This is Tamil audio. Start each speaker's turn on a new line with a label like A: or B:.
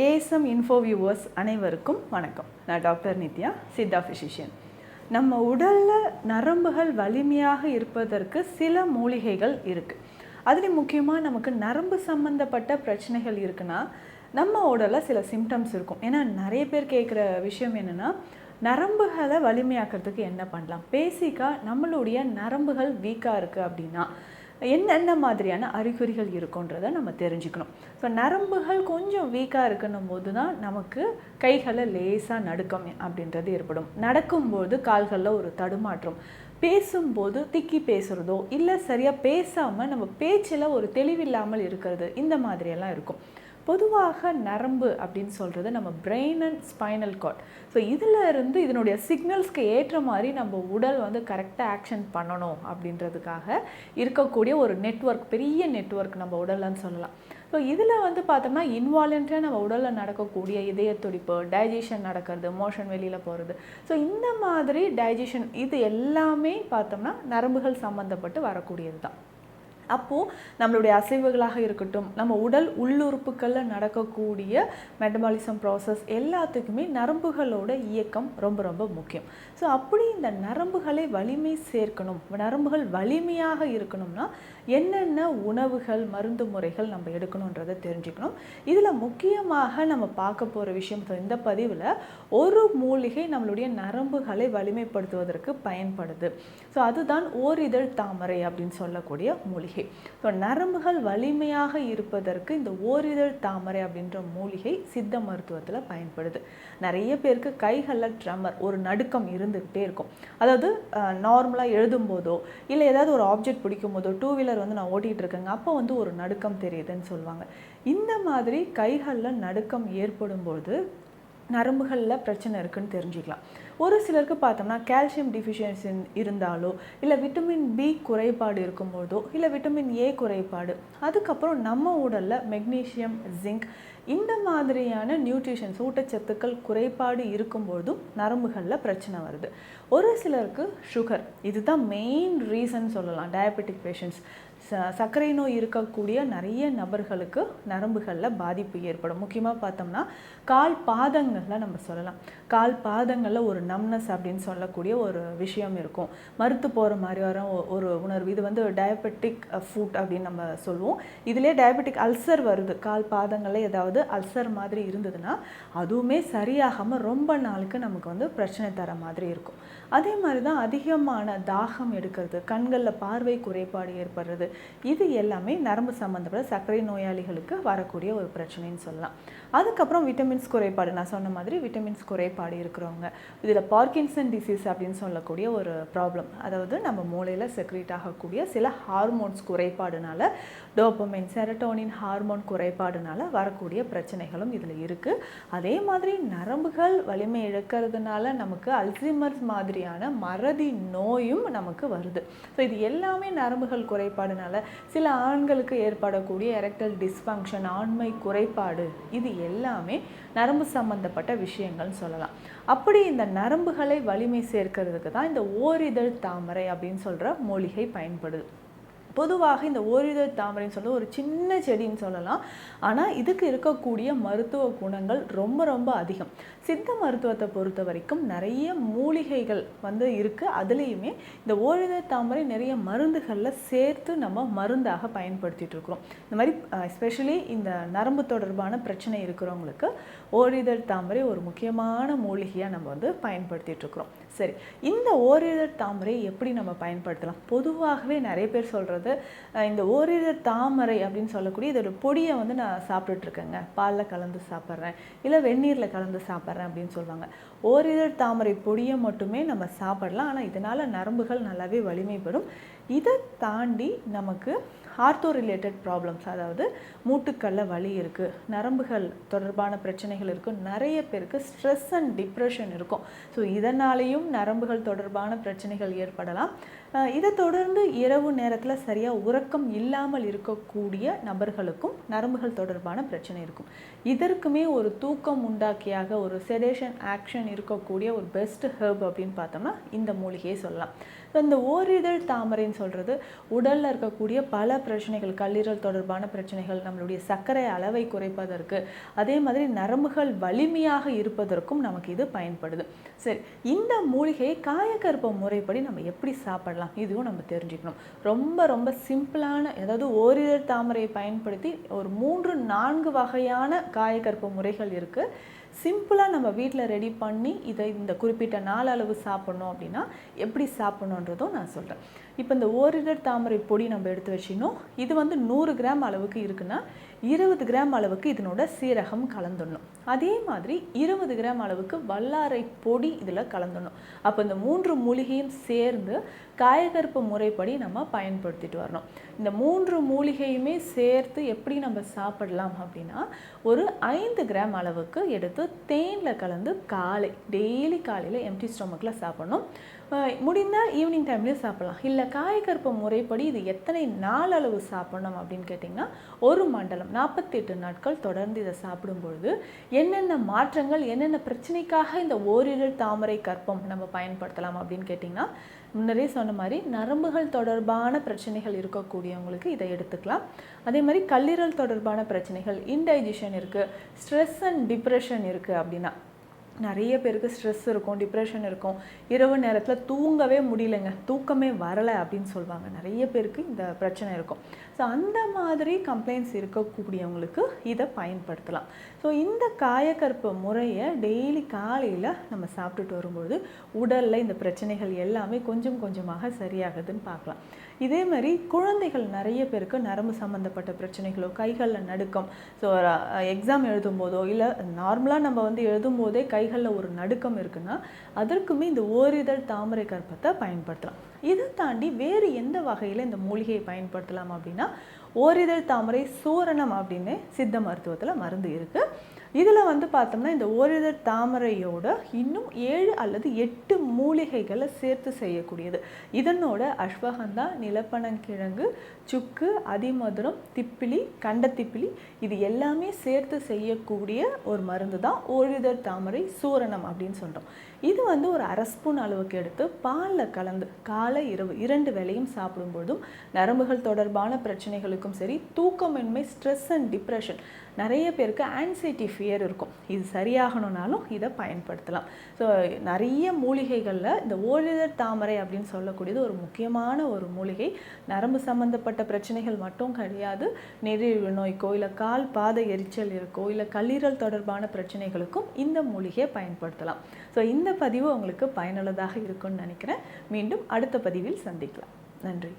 A: ஏஎஸ்எம் இன்ஃபோ வியூவர்ஸ் அனைவருக்கும் வணக்கம். நான் டாக்டர் நித்யா சித்தா ஃபிசிஷியன் நம்ம உடலில் நரம்புகள் வலிமையாக இருப்பதற்கு சில மூலிகைகள் இருக்குது அதுலேயும் முக்கியமாக நமக்கு நரம்பு சம்மந்தப்பட்ட பிரச்சனைகள் இருக்குன்னா நம்ம உடலில் சில சிம்டம்ஸ் இருக்கும். ஏன்னா நிறைய பேர் கேட்குற விஷயம் என்னென்னா நரம்புகளை வலிமையாக்கிறதுக்கு என்ன பண்ணலாம்? பேசிக்காக நம்மளுடைய நரம்புகள் வீக்காக இருக்குது அப்படின்னா என்னென்ன மாதிரியான அறிகுறிகள் இருக்குன்றதை நம்ம தெரிஞ்சுக்கணும். ஸோ நரம்புகள் கொஞ்சம் வீக்காக இருக்கணும் போது தான் நமக்கு கைகளில் லேசாக நடுக்கம் அப்படின்றது ஏற்படும். நடக்கும்போது கால்களில் ஒரு தடுமாற்றம். பேசும்போது திக்கி பேசுகிறதோ இல்லை சரியாக பேசாமல் நம்ம பேச்சில் ஒரு தெளிவில்லாமல் இருக்கிறது இந்த மாதிரியெல்லாம் இருக்கும். பொதுவாக நரம்பு அப்படின்னு சொல்கிறது நம்ம brain and spinal cord so இதில் இருந்து இதனுடைய சிக்னல்ஸ்க்கு ஏற்ற மாதிரி நம்ம உடல் வந்து கரெக்டாக ஆக்ஷன் பண்ணணும் அப்படின்றதுக்காக இருக்கக்கூடிய ஒரு நெட்வொர்க் பெரிய நெட்வொர்க் நம்ம உடல்லன்னு சொல்லலாம். ஸோ இதில் வந்து பார்த்தோம்னா இன்வாலண்ட்ரியாக நம்ம உடலில் நடக்கக்கூடிய இதய துடிப்பு டைஜஷன் நடக்கிறது மோஷன் வெளியில் போகிறது ஸோ இந்த மாதிரி டைஜஷன் இது எல்லாமே பார்த்தோம்னா நரம்புகள் சம்மந்தப்பட்டு வரக்கூடியது தான் அப்போது நம்மளுடைய அசைவுகளாக இருக்கட்டும் நம்ம உடல் உள்ளுறுப்புகளில் நடக்கக்கூடிய மெட்டபாலிசம் ப்ராசஸ் எல்லாத்துக்குமே நரம்புகளோட இயக்கம் ரொம்ப ரொம்ப முக்கியம். ஸோ அப்படி இந்த நரம்புகளை வலிமை சேர்க்கணும் நரம்புகள் வலிமையாக இருக்கணும்னா என்னென்ன உணவுகள் மருந்து முறைகள் நம்ம எடுக்கணுன்றதை தெரிஞ்சுக்கணும். இதில் முக்கியமாக நம்ம பார்க்க போகிற விஷயம் இந்த பதிவில் ஒரு மூலிகை நம்மளுடைய நரம்புகளை வலிமைப்படுத்துவதற்கு பயன்படுது. ஸோ அதுதான் ஓரிதழ் தாமரை அப்படின்னு சொல்லக்கூடிய மூலிகை. ஸோ நரம்புகள் வலிமையாக இருப்பதற்கு இந்த ஓரிதழ் தாமரை அப்படின்ற மூலிகை சித்த மருத்துவத்தில் பயன்படுது. நிறைய பேருக்கு கைகளில் ட்ரம்மர் ஒரு நடுக்கம் இருந்துக்கிட்டே இருக்கும். அதாவது நார்மலாக எழுதும்போதோ இல்லை ஏதாவது ஒரு ஆப்ஜெக்ட் பிடிக்கும் போதோ டூ வீலர் வந்து நான் ஓட்டிகிட்டு இருக்கேங்க அப்போ வந்து ஒரு நடுக்கம் தெரியுதுன்னு சொல்லுவாங்க. இந்த மாதிரி கைகளில் நடுக்கம் ஏற்படும்போது நரம்புகளில் பிரச்சனை இருக்குன்னு தெரிஞ்சுக்கலாம். ஒரு சிலருக்கு பார்த்தோம்னா கால்சியம் டிஃபிஷியன்சி இருந்தாலோ இல்லை விட்டமின் பி குறைபாடு இருக்கும்போதோ இல்லை விட்டமின் ஏ குறைபாடு அதுக்கப்புறம் நம்ம உடலில் மெக்னீஷியம் ஜிங்க் இந்த மாதிரியான நியூட்ரிஷன்ஸ் ஊட்டச்சத்துக்கள் குறைபாடு இருக்கும்போதும் நரம்புகளில் பிரச்சனை வருது. ஒரு சிலருக்கு சுகர் இதுதான் மெயின் ரீசன் சொல்லலாம் டயபெட்டிக் பேஷண்ட்ஸ் ச சர்க்கரை நோய் இருக்கக்கூடிய நிறைய நபர்களுக்கு நரம்புகளில் பாதிப்பு ஏற்படும். முக்கியமாக பார்த்தோம்னா கால் பாதங்களில் நம்ம சொல்லலாம். கால் பாதங்களில் ஒரு நம்னஸ் அப்படின்னு சொல்லக்கூடிய ஒரு விஷயம் இருக்கும். மறுத்து போகிற மாதிரி வர ஒரு உணர்வு. இது வந்து டயபெட்டிக் ஃபுட் அப்படின்னு நம்ம சொல்லுவோம். இதிலே டயபெட்டிக் அல்சர் வருது. கால் பாதங்களில் ஏதாவது அல்சர் மாதிரி இருந்ததுன்னா அதுவுமே சரியாகாமல் ரொம்ப நாளுக்கு நமக்கு வந்து பிரச்சனை தர மாதிரி இருக்கும். அதே மாதிரி தான் அதிகமான தாகம் எடுக்கிறது. கண்களில் பார்வை குறைபாடு ஏற்படுறது. இது எல்லாமே நரம்பு சம்மந்தப்பட்ட சர்க்கரை நோயாளிகளுக்கு வரக்கூடிய ஒரு பிரச்சனைன்னு சொல்லலாம். அதுக்கப்புறம் விட்டமின்ஸ் குறைபாடு நான் சொன்ன மாதிரி விட்டமின்ஸ் குறைபாடு இருக்கிறவங்க. இதில் பார்க்கின்சன் டிசீஸ் அப்படின்னு சொல்லக்கூடிய ஒரு ப்ராப்ளம். அதாவது நம்ம மூளையில் செக்ரேட் ஆகக்கூடிய சில ஹார்மோன்ஸ் குறைபாடுனால டோப்பமைன் செரட்டோனின் ஹார்மோன் குறைபாடுனால வரக்கூடிய பிரச்சனைகளும் இதில் இருக்குது அதே மாதிரி நரம்புகள் வலிமை இழக்கிறதுனால நமக்கு அல்சிமர்ஸ் மாதிரியான மறதி நோயும் நமக்கு வருது. ஸோ இது எல்லாமே நரம்புகள் குறைபாடுனால சில ஆண்களுக்கு ஏற்படக்கூடிய எரக்டல் டிஸ்ஃபங்க்ஷன் ஆண்மை குறைபாடு இது எல்லாமே நரம்பு சம்பந்தப்பட்ட விஷயங்கள்னு சொல்லலாம். அப்படி இந்த நரம்புகளை வலிமை சேர்க்கிறதுக்கு தான் இந்த ஓரிதழ் தாமரை அப்படின்னு சொல்கிற மூலிகை பயன்படுது. பொதுவாக இந்த ஓரிதழ் தாமரைன்னு சொல்ல ஒரு சின்ன செடின்னு சொல்லலாம். ஆனால் இதுக்கு இருக்கக்கூடிய மருத்துவ குணங்கள் ரொம்ப ரொம்ப அதிகம். சித்த மருத்துவத்தை பொறுத்த வரைக்கும் நிறைய மூலிகைகள் வந்து இருக்குது அதுலேயுமே இந்த ஓரிதழ் தாமரை நிறைய மருந்துகளில் சேர்த்து நம்ம மருந்தாக பயன்படுத்திகிட்டு இருக்கிறோம். இந்த மாதிரி எஸ்பெஷலி இந்த நரம்பு தொடர்பான பிரச்சனை இருக்கிறவங்களுக்கு ஓரிதழ் தாமரை ஒரு முக்கியமான மூலிகையாக நம்ம வந்து பயன்படுத்திகிட்டு இருக்கிறோம். சரி இந்த ஓரிதழ் தாமரை எப்படி நம்ம பயன்படுத்தலாம்? பொதுவாகவே நிறைய பேர் சொல்கிறது இந்த ஓரிதழ் தாமரை அப்படின்னு சொல்லக்கூடிய இதோட பொடியை வந்து நான் சாப்பிட்டுட்ருக்கேங்க. பாலில் கலந்து சாப்பிட்றேன் இல்லை வெந்நீரில் கலந்து சாப்பிட்றேன் அப்படின்னு சொல்லுவாங்க. ஓரிதழ் தாமரை பொடியை மட்டுமே நம்ம சாப்பிடலாம். ஆனால் இதனால் நரம்புகள் நல்லாவே வலிமைப்படும் இதை தாண்டி நமக்கு ஆர்த்தோ ரிலேட்டட் ப்ராப்ளம்ஸ் அதாவது மூட்டுக்கல்ல வலி இருக்குது நரம்புகள் தொடர்பான பிரச்சனைகள் இருக்கும் நிறைய பேருக்கு ஸ்ட்ரெஸ் அண்ட் டிப்ரெஷன் இருக்கும். ஸோ இதனாலேயும் நரம்புகள் தொடர்பான பிரச்சனைகள் ஏற்படலாம். இதை தொடர்ந்து இரவு நேரத்தில் சரியாக உறக்கம் இல்லாமல் இருக்கக்கூடிய நபர்களுக்கும் நரம்புகள் தொடர்பான பிரச்சனை இருக்கும். இதற்குமே ஒரு தூக்கம் உண்டாக்கியாக ஒரு செடேஷன் ஆக்ஷன் இருக்கக்கூடிய ஒரு பெஸ்ட் ஹெர்ப் அப்படின்னு பார்த்தோம்னா இந்த மூலிகையை சொல்லலாம். இந்த ஓரிதழ் தாமரைன்னு சொல்கிறது உடலில் இருக்கக்கூடிய பல பிரச்சனைகள் கல்லீரல் தொடர்பான பிரச்சனைகள் நம்மளுடைய சர்க்கரை அளவை குறைப்பதற்கு அதே மாதிரி நரம்புகள் வலிமையாக இருப்பதற்கும் நமக்கு இது பயன்படுது. சரி இந்த மூலிகையை காயக்கற்ப முறைப்படி நம்ம எப்படி சாப்பிடலாம்? இதுவும் நம்ம தெரிஞ்சுக்கணும். ரொம்ப ரொம்ப சிம்பிளான அதாவது ஓரிதழ் தாமரையை பயன்படுத்தி ஒரு மூன்று நான்கு வகையான காயக்கற்ப முறைகள் இருக்குது சிம்பிளாக நம்ம வீட்டில் ரெடி பண்ணி இதை இந்த குறிப்பிட்ட நாள் அளவு சாப்பிட்ணும் அப்படின்னா எப்படி சாப்பிட்ணுன்றதும் நான் சொல்கிறேன் இப்போ இந்த ஓரிடர் தாமரை பொடி நம்ம எடுத்து வச்சிடணும். இது வந்து நூறு கிராம் அளவுக்கு இருக்குன்னா இருபது கிராம் அளவுக்கு இதனோட சீரகம் கலந்துடணும். அதே மாதிரி இருபது கிராம் அளவுக்கு வல்லாரை பொடி இதில் கலந்துடணும். அப்போ இந்த மூன்று மூலிகையும் சேர்ந்து காயகற்ப முறைப்படி நம்ம பயன்படுத்திட்டு வரணும். இந்த மூன்று மூலிகையுமே சேர்த்து எப்படி நம்ம சாப்பிடலாம் அப்படின்னா ஒரு ஐந்து கிராம் அளவுக்கு எடுத்து தேனில் கலந்து காலை டெய்லி காலையில் எம்டி ஸ்டொமக்கில் சாப்பிடணும். முடிந்தால் ஈவினிங் டைம்லேயும் சாப்பிடலாம். இல்லை காயக்கற்ப முறைப்படி இது எத்தனை நாள் அளவு சாப்பிடணும் அப்படின்னு கேட்டிங்கன்னா ஒரு மண்டலம் நாற்பத்தெட்டு நாட்கள் தொடர்ந்து இதை சாப்பிடும் பொழுது என்னென்ன மாற்றங்கள் என்னென்ன பிரச்சனைக்காக இந்த ஓரிரல் தாமரை கற்பம் நம்ம பயன்படுத்தலாம் அப்படின்னு கேட்டிங்கன்னா முன்னரே சொன்ன மாதிரி நரம்புகள் தொடர்பான பிரச்சனைகள் இருக்கக்கூடியவங்களுக்கு இதை எடுத்துக்கலாம். அதே மாதிரி கல்லீரல் தொடர்பான பிரச்சனைகள் இன்டைஜஷன் இருக்குது ஸ்ட்ரெஸ் அண்ட் டிப்ரெஷன் இருக்குது அப்படின்னா நிறைய பேருக்கு ஸ்ட்ரெஸ் இருக்கும் டிப்ரெஷன் இருக்கும். இரவு நேரத்தில் தூங்கவே முடியலைங்க. தூக்கமே வரலை அப்படின்னு சொல்லுவாங்க நிறைய பேருக்கு இந்த பிரச்சனை இருக்கும். ஸோ அந்த மாதிரி கம்ப்ளைண்ட்ஸ் இருக்கக்கூடியவங்களுக்கு இதை பயன்படுத்தலாம். ஸோ இந்த காயக்கற்ப முறையை டெய்லி காலையில் நம்ம சாப்பிட்டுட்டு வரும்பொழுது உடலில் இந்த பிரச்சனைகள் எல்லாமே கொஞ்சம் கொஞ்சமாக சரியாகுதுன்னு பார்க்கலாம். இதே மாதிரி குழந்தைகள் நிறைய பேருக்கு நரம்பு சம்மந்தப்பட்ட பிரச்சனைகளோ கைகளில் நடுக்கம். ஸோ எக்ஸாம் எழுதும்போதோ இல்லை நார்மலாக நம்ம வந்து எழுதும்போதே கைகளில் ஒரு நடுக்கம் இருக்குன்னா அதற்குமே இந்த ஓரிதழ் தாமரை கற்பத்தை பயன்படுத்தலாம். இதை தாண்டி வேறு எந்த வகையில் இந்த மூலிகையை பயன்படுத்தலாம் அப்படின்னா ஓரிதழ் தாமரை சூரணம் அப்படின்னு சித்த மருத்துவத்தில் மருந்து இருக்குது இதில் வந்து பார்த்தோம்னா இந்த ஓரிதழ் தாமரையோட இன்னும் ஏழு அல்லது எட்டு மூலிகைகளை சேர்த்து செய்யக்கூடியது. இதனோட அஸ்வகந்தா நிலப்பனங்கிழங்கு சுக்கு அதிமதுரம் திப்பிலி கண்டத்திப்பிலி இது எல்லாமே சேர்த்து செய்யக்கூடிய ஒரு மருந்து தான் ஓரிதழ் தாமரை சூரணம் அப்படின்னு சொல்கிறோம் இது வந்து ஒரு அரை ஸ்பூன் அளவுக்கு எடுத்து பாலில் கலந்து காலை இரவு இரண்டு வேளையும் சாப்பிடும்போதும் நரம்புகள் தொடர்பான பிரச்சனைகளுக்கும் சரி தூக்கமின்மை ஸ்ட்ரெஸ் அண்ட் டிப்ரெஷன் நிறைய பேருக்கு ஆன்சைட்டி ஃபியர் இருக்கும். இது சரியாகணும்னாலும் இதை பயன்படுத்தலாம். ஸோ நிறைய மூலிகைகளில் இந்த ஓழிதர் தாமரை அப்படின்னு சொல்லக்கூடியது ஒரு முக்கியமான ஒரு மூலிகை. நரம்பு சம்மந்தப்பட்ட பிரச்சனைகள் மட்டும் கிடையாது. நெறிழிவு நோய்க்கோ இல்லை கால் பாத எரிச்சல் இருக்கோ இல்லை கல்லீரல் தொடர்பான பிரச்சனைகளுக்கும் இந்த மூலிகையை பயன்படுத்தலாம். ஸோ இந்த பதிவு உங்களுக்கு பயனுள்ளதாக இருக்கும்னு நினைக்கிறேன். மீண்டும் அடுத்த பதிவில் சந்திக்கலாம். நன்றி.